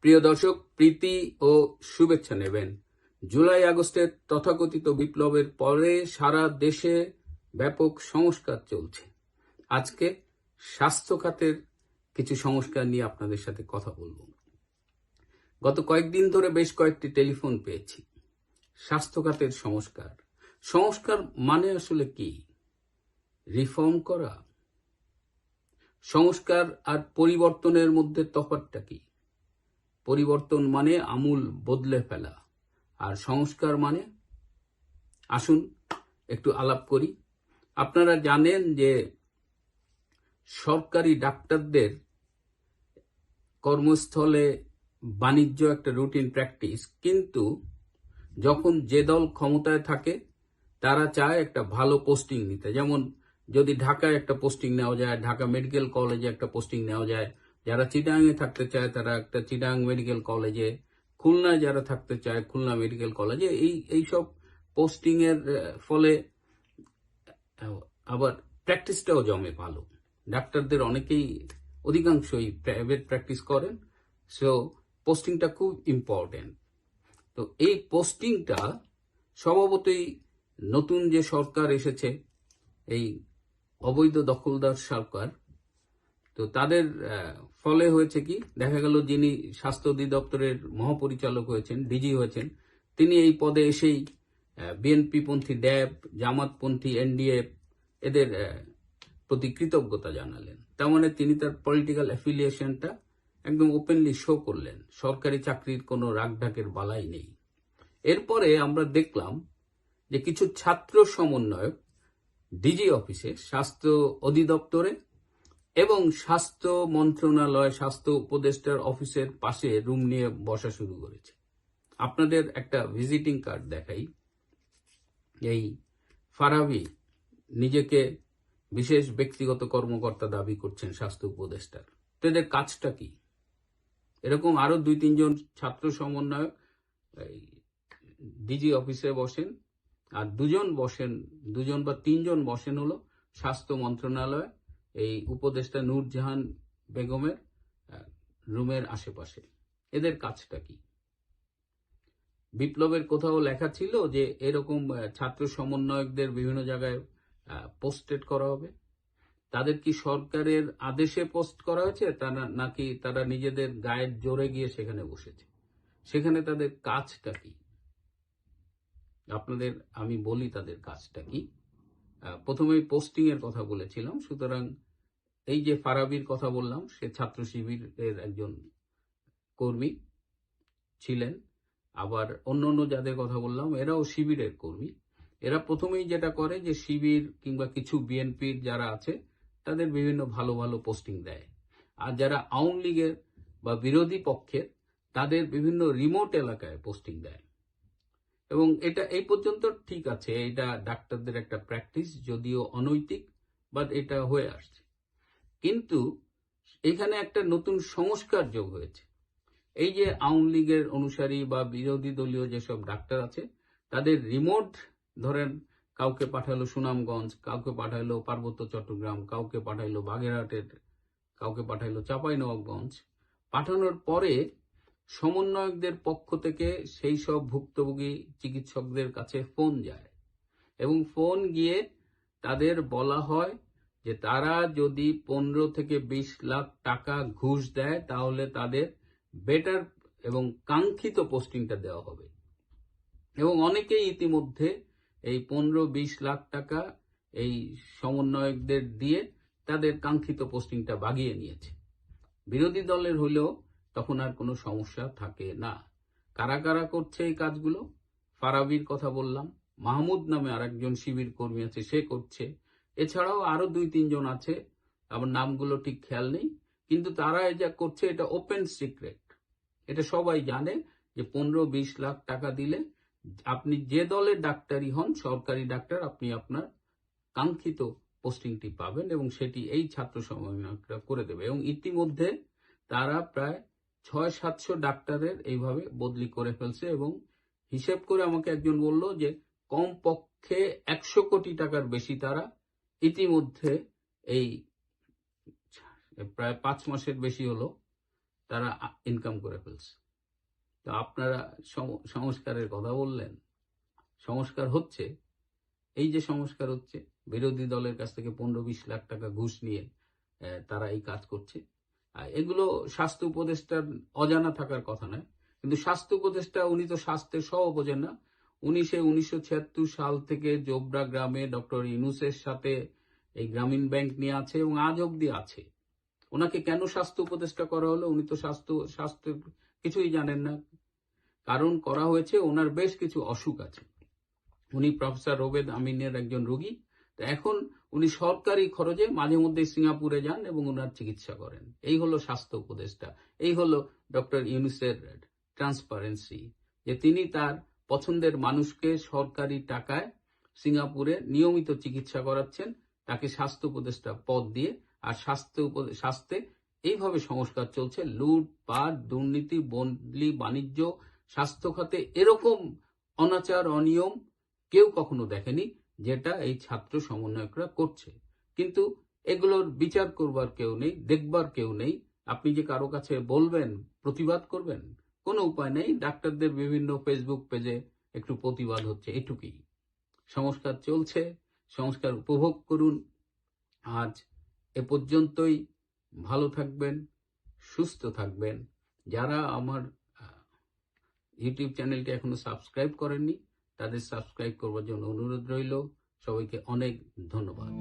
প্রিয় দর্শক, প্রীতি ও শুভেচ্ছা নেবেন। জুলাই আগস্টের তথাকথিত বিপ্লবের পরে সারা দেশে ব্যাপক সংস্কার চলছে। আজকে স্বাস্থ্য খাতের কিছু সংস্কার নিয়ে আপনাদের সাথে কথা বলব। গত কয়েকদিন ধরে বেশ কয়েকটি টেলিফোন পেয়েছি। স্বাস্থ্য খাতের সংস্কার। সংস্কার মানে আসলে কি? রিফর্ম করা। সংস্কার আর পরিবর্তনের মধ্যে তফাৎটা কি? পরিবর্তন মানে আমূল বদলে ফেলা। আর সংস্কার মানে আসুন একটু আলাপ করি। আপনারা জানেন যে সরকারি ডাক্তারদের কর্মস্থলে বাণিজ্য একটা রুটিন প্র্যাকটিস, কিন্তু যখন যে দল ক্ষমতায় থাকে, তারা চায় একটা ভালো পোস্টিং নিতে। যেমন যদি ঢাকায় একটা পোস্টিং নেওয়া যায়, ঢাকা মেডিকেল কলেজে একটা পোস্টিং নেওয়া যায় যারা চিটাংয়ে থাকতে চায়, তারা একটা চিটাং মেডিকেল কলেজে খুলনায় যারা থাকতে চায়, খুলনা মেডিকেল কলেজে, এই, এইসব পোস্টিং এর ফলে আবার প্র্যাকটিসটাও জমে ভালো। ডাক্তারদের অনেকেই অধিকাংশই প্রাইভেট প্র্যাকটিস করেন, সো পোস্টিংটা খুব ইম্পর্টেন্ট তো এই পোস্টিংটা স্বভাবতই নতুন যে সরকার এসেছে, এই অবৈধ দখলদার সরকার তো তাদের ফলে হয়েছে কি, দেখা গেল যিনি স্বাস্থ্য অধিদপ্তরের মহাপরিচালক হয়েছেন, ডিজি হয়েছেন, তিনি এই পদে এসেই বিএনপি পন্থী ড্যাব, জামাতপন্থী এনডিএফ এদের প্রতি কৃতজ্ঞতা জানালেন। তার মানে তিনি তার পলিটিক্যাল অ্যাফিলিয়েশনটা একদম ওপেনলি শো করলেন। সরকারি চাকরির কোনো রাগঢাকের বালাই নেই। এরপরে আমরা দেখলাম যে কিছু ছাত্র সমন্বয়ক ডিজি অফিসে স্বাস্থ্য অধিদপ্তরে এবং স্বাস্থ্য মন্ত্রণালয়, স্বাস্থ্য উপদেষ্টার অফিসের পাশে রুম নিয়ে বসা শুরু করেছে। আপনাদের একটা ভিজিটিং কার্ড দেখাই। এই ফারাবি নিজেকে বিশেষ ব্যক্তিগত কর্মকর্তা দাবি করছেন স্বাস্থ্য উপদেষ্টার। তো এদের কাজটা কি? এরকম আরও দুই, তিনজন ছাত্র সমন্বয়ক ডিজি অফিসে বসেন আর দুজন বসেন, দুজন বা তিনজন বসেন হলো স্বাস্থ্য মন্ত্রণালয় এই উপদেষ্টা নূরজাহান বেগমের রুমের আশেপাশে। এদের কাজটা কি? বিপ্লবের কোথাও লেখা ছিল যে এরকম ছাত্র সমন্বয়কদের বিভিন্ন জায়গায় পোস্টেড করা হবে? তাদের কি সরকারের আদেশে পোস্ট করা হয়েছে? তারা নাকি তারা নিজেদের গায়ের জোরে গিয়ে সেখানে বসেছে? সেখানে তাদের কাজটা কি? আপনাদের, আমি বলি তাদের কাজটা কি? আহ, প্রথমেই পোস্টিং এর কথা বলেছিলাম সুতরাং এই যে ফারাবির কথা বললাম সে ছাত্র শিবিরের একজন কর্মী ছিলেন। আবার অন্য অন্য যাদের কথা বললাম এরাও শিবিরের কর্মী। এরা প্রথমেই যেটা করে যে শিবির কিংবা কিছু বিএনপির যারা আছে তাদের বিভিন্ন ভালো ভালো পোস্টিং দেয়। আর যারা আওয়ামী লীগের বা বিরোধী পক্ষের তাদের বিভিন্ন রিমোট এলাকায় পোস্টিং দেয়। এবং এটা এই পর্যন্ত ঠিক আছে, এটা ডাক্তারদের একটা প্র্যাকটিস যদিও অনৈতিক বাট এটা হয়ে আসছে। কিন্তু এখানে একটা নতুন সংস্কার যোগ হয়েছে। এই যে আওয়ামী লীগের অনুসারী বা বিরোধী দলীয় যেসব ডাক্তার আছে, তাদের রিমোট ধরেন, কাউকে পাঠালো সুনামগঞ্জ, কাউকে পাঠালো পার্বত্য চট্টগ্রাম, কাউকে পাঠাইলো বাগেরহাটের, কাউকে পাঠাইলো চাঁপাইনবাবগঞ্জ, পাঠানোর পরে সমন্বয়কদের পক্ষ থেকে সেই সব ভুক্তভোগী চিকিৎসকদের কাছে ফোন যায় এবং ফোন গিয়ে তাদের বলা হয় যে তারা যদি পনেরো থেকে বিশ লাখ টাকা ঘুষ দেয়, তাহলে তাদের বেটার এবং কাঙ্ক্ষিত পোস্টিংটা দেওয়া হবে। এবং অনেকেই ইতিমধ্যে এই পনেরো বিশ লাখ টাকা এই সমন্বয়কদের দিয়ে তাদের কাঙ্ক্ষিত পোস্টিংটা বাগিয়ে নিয়েছে। বিরোধী দলের হলেও তখন আর কোনো সমস্যা থাকে না। কারা কারা করছে এই কাজগুলো? ফারাবির কথা বললাম। মাহমুদ নামে আরেকজন শিবির কর্মী আছে, সে করছে। এছাড়াও আরও দুই তিনজন আছে। আমার নামগুলো ঠিক খেয়াল নেই, কিন্তু তারা যা করছে, এটা ওপেন সিক্রেট এটা সবাই জানে যে পনেরো, বিশ লাখ টাকা দিলে আপনি যে দলের ডাক্তারই হন, সরকারি ডাক্তার, আপনি আপনার কাঙ্ক্ষিত পোস্টিংটি পাবেন এবং সেটি এই ছাত্র সমন্বয়করা করে দেবে। এবং ইতিমধ্যে তারা প্রায় ছয় সাতশো ডাক্তারের এইভাবে বদলি করে ফেলছে এবং হিসেব করে আমাকে একজন বলল যে কম পক্ষে একশো কোটি টাকার বেশি তারা ইতিমধ্যে এই প্রায় পাঁচ মাসের বেশি হলো তারা ইনকাম করে ফেলছে। তো আপনারা সংস্কারের কথা বললেন। সংস্কার হচ্ছে। এই যে সংস্কার হচ্ছে, বিরোধী দলের কাছ থেকে পনেরো বিশ লাখ টাকা ঘুষ নিয়ে তারা এই কাজ করছে। এগুলো স্বাস্থ্য উপদেষ্টার অজানা থাকার কথা নয়। কিন্তু স্বাস্থ্য উপদেষ্টা, উনি তো স্বাস্থ্যের সহ বোঝেন না। উনি সে উনিশশো ছিয়াত্তর সাল থেকে জোবরা গ্রামে ডক্টর ইনুসের সাথে এই গ্রামীণ ব্যাংক নিয়ে আছে এবং আজ অব্দি আছে। ওনাকে কেন স্বাস্থ্য উপদেষ্টা করা হলো? উনি তো স্বাস্থ্য স্বাস্থ্য কিছুই জানেন না। কারণ করা হয়েছে, ওনার বেশ কিছু অসুখ আছে। উনি প্রফেসর রোবেদ আমিনের একজন রোগী। এখন উনি সরকারি খরচে মাঝে মধ্যে সিঙ্গাপুরে যান এবং ওনার চিকিৎসা করেন। এই হলো স্বাস্থ্য উপদেষ্টা। এই হলো ডক্টর ইউনুসের ট্রান্সপারেন্সি, যে তিনি তার পছন্দের মানুষকে সরকারি টাকায় সিঙ্গাপুরে নিয়মিত চিকিৎসা করাচ্ছেন, তাকে স্বাস্থ্য উপদেষ্টা পদ দিয়ে। আর স্বাস্থ্য স্বাস্থ্যে এইভাবে সংস্কার চলছে, লুট, পাট, দুর্নীতি, বন্ডলি, বাণিজ্য, স্বাস্থ্য খাতে এরকম অনাচার, অনিয়ম কেউ কখনো দেখেনি। যেটা এই ছাত্র সমন্বয়করা করছে। কিন্তু এগুলোর বিচার করবার কেউ নেই, দেখবার কেউ নেই। আপনি যে কারও কাছে বলবেন, প্রতিবাদ করবেন, কোনো উপায় নেই। ডাক্তারদের বিভিন্ন ফেসবুক পেজে একটু প্রতিবাদ হচ্ছে এটুকুই। সংস্কার চলছে, সংস্কার উপভোগ করুন। আজ এ পর্যন্তই। ভালো থাকবেন, সুস্থ থাকবেন। যারা আমার ইউটিউব চ্যানেলটি এখনও সাবস্ক্রাইব করেননি তাদের সাবস্ক্রাইব করবার জন্য অনুরোধ রইল। সবাইকে অনেক ধন্যবাদ।